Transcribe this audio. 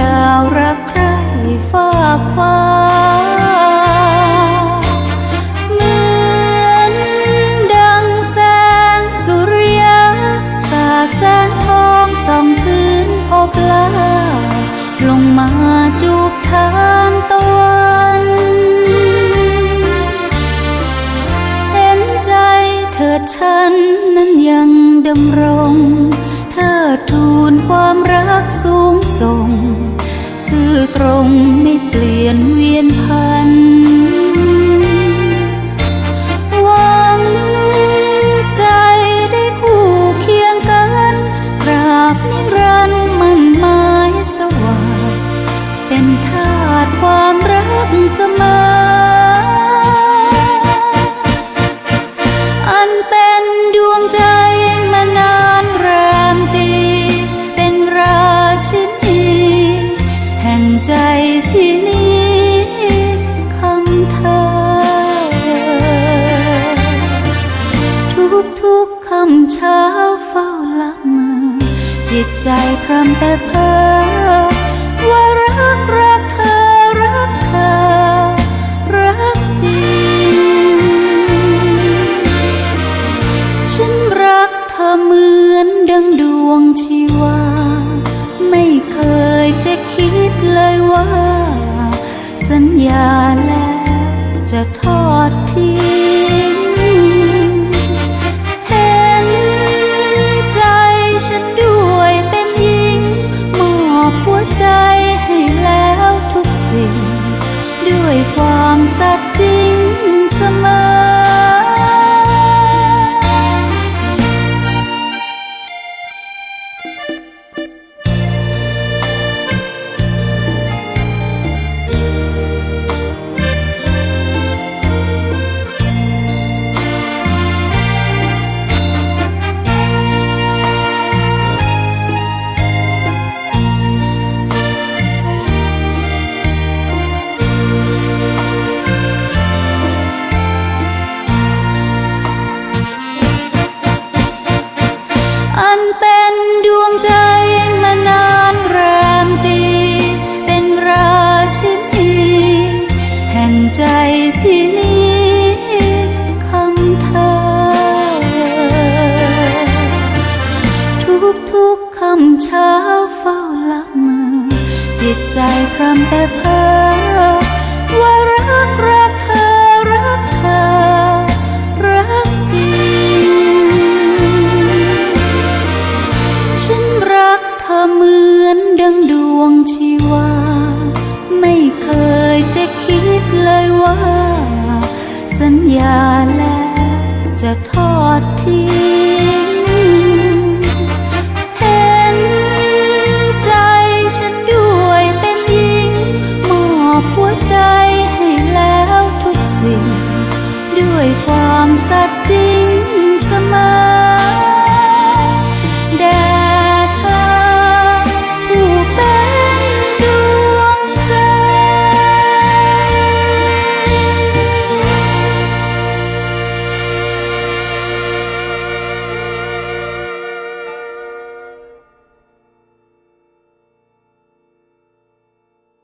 ดาว ตรงไม่เปลี่ยนเวียนพัน พี่นี้คำเธอ ทุกทุกๆคำเช้าเฝ้าละเมอจิตใจพร่ำแต่เพ้อว่ารักรักเธอรักเธอ รักจริง ฉันรักเธอเหมือนดังดวงชีวา ไม่เคยจะคิดเลยว่า สัญญาแล้วจะทอดทิ้งเห็นใจฉันด้วยเป็นหญิงมอบหัวใจให้แล้วทุกสิ่ง ด้วยความสัตย์จริง เช้าเฝ้าละเมอจิตใจพร่ำแต่เพ้อว่ารักรักเธอรักเธอ รักจริง ฉันรักเธอเหมือนดังดวงชีวา ไม่เคยจะคิดเลยว่า สัญญาแล้วจะทอดทิ้ง